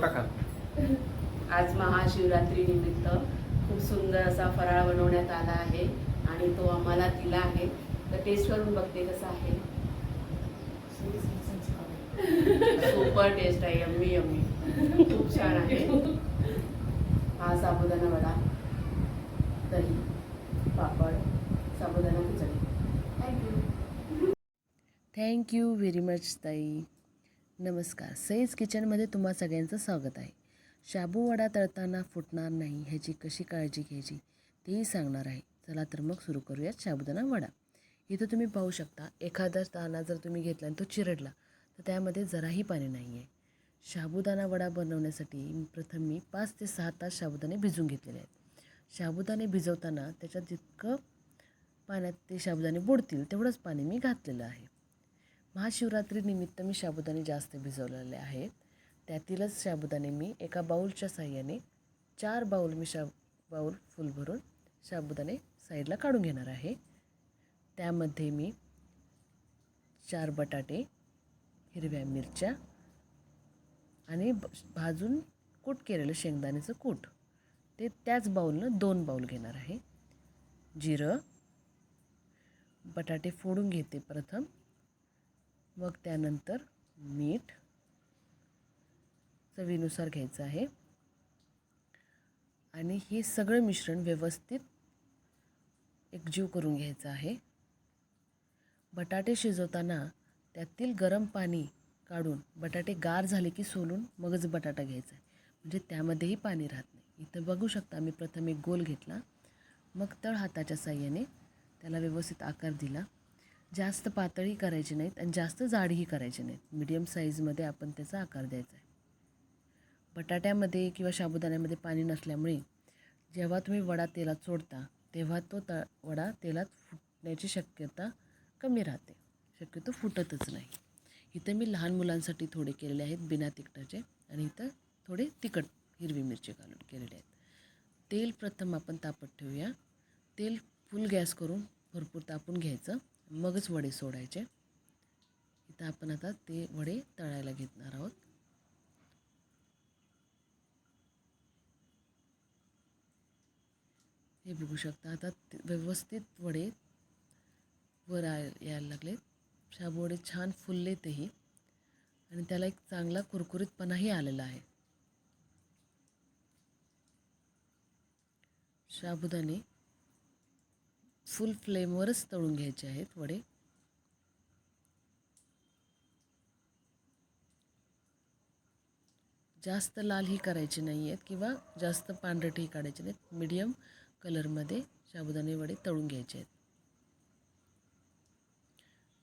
टाका. आज महाशिवरात्री निमित्त खूप सुंदर असा फराळ बनवण्यात आला आहे आणि तो आम्हाला दिला आहे. तर टेस्ट करून बघते कसा आहे. सुपर टेस्ट आहे यम्मी यम्मी खूप छान आहे. हा साबुदाणा वडा दही papad sabudana khichdi. Thank you thank you very much ताई. नमस्कार. सईज किचनमध्ये तुम्हा सगळ्यांचं स्वागत आहे. शाबू वडा तळताना फुटणार नाही ह्याची कशी काळजी घ्यायची तेही सांगणार आहे. चला तर मग सुरू करूयात शाबुदाना वडा. इथं तुम्ही पाहू शकता एखादा दाना जर तुम्ही घेतला आणि तो चिरडला तर त्यामध्ये जराही पाणी नाही आहे शाबुदाना वडा बनवण्यासाठी प्रथम मी पाच ते सहा तास शाबुदाणे भिजून घेतलेले आहेत. शाबुदाणे भिजवताना त्याच्यात जितकं पाण्यात ते साबुदाणे बुडतील तेवढंच पाणी मी घातलेलं आहे. महाशिवरात्रीनिमित्त मी साबुदाणे जास्त भिजवलेले आहेत. त्यातीलच साबुदाणे मी एका बाऊलच्या साह्याने चार बाऊल मी शा बाऊल फुल भरून साबुदाणे साईडला काढून घेणार आहे. त्यामध्ये मी चार बटाटे हिरव्या मिरच्या आणि ब- भाजून कूट केलेलं शेंगदाण्याचं कूट. ते त्याच बाऊलनं दोन बाऊल घेणार आहे. जिरं बटाटे फोडून घेते प्रथम. मग त्यानंतर मीठ चवीनुसार घ्यायचं आहे. आणि हे सगळं मिश्रण व्यवस्थित एकजीव करून घ्यायचं आहे. बटाटे शिजवताना त्यातील गरम पाणी काढून बटाटे गार झाले की सोलून मगच बटाटा घ्यायचा आहे. म्हणजे त्यामध्येही पाणी राहत नाही. इथं बघू शकता मी प्रथम एक गोल घेतला. मग तळ हाताच्या साह्याने त्याला व्यवस्थित आकार दिला. जास्त पातळी करायची नाहीत आणि जास्त जाडही करायची नाहीत. मिडियम साईजमध्ये आपण त्याचा आकार द्यायचा आहे. बटाट्यामध्ये किंवा साबुदाण्यामध्ये पाणी नसल्यामुळे जेव्हा तुम्ही वडा तेलात सोडता तेव्हा तो त वडा तेलात फुटण्याची शक्यता कमी राहते. शक्यतो फुटतच नाही. इथं मी लहान मुलांसाठी थोडे केलेले आहेत बिना तिखटाचे. आणि इथं थोडे तिखट हिरवी मिरची घालून केलेले आहेत. तेल प्रथम आपण तापत ठेवूया. तेल फुल गॅस करून भरपूर तापून घ्यायचं. मगच वडे सोडायचे. इथं आपण आता ते वडे तळायला घेणार आहोत. हे बघू शकता आता व्यवस्थित वडे वर यायला लागलेत. शाबू वडे छान फुलले तेही. आणि त्याला एक चांगला कुरकुरीतपणाही आलेला आहे. शाबुदाणे फुल फ्लेमवरच तळून घ्यायचे आहेत वडे. जास्त लालही करायचे नाही आहेत किंवा जास्त पांढरटही काढायचे नाहीत. मीडियम कलरमध्ये साबुदाणे वडे तळून घ्यायचे आहेत.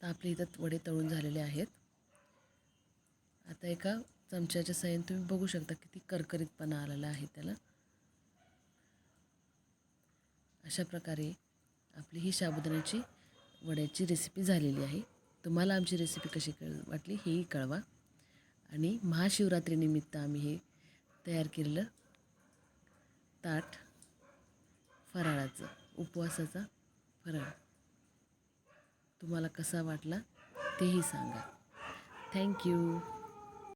तर आपले इथं वडे तळून झालेले आहेत. आता एका चमच्याच्या साह्याने तुम्ही बघू शकता किती करकरीतपणा आलेला आहे त्याला. अशा प्रकारे आपली ही साबुदाण्याची वड्याची रेसिपी झालेली आहे. तुम्हाला आमची रेसिपी कशी कळ वाटली हेही कळवा. आणि महाशिवरात्रीनिमित्त आम्ही हे तयार केलेलं ताट फराळाचं उपवासाचा फराळ. तुम्हाला कसा वाटला तेही सांगा. थँक्यू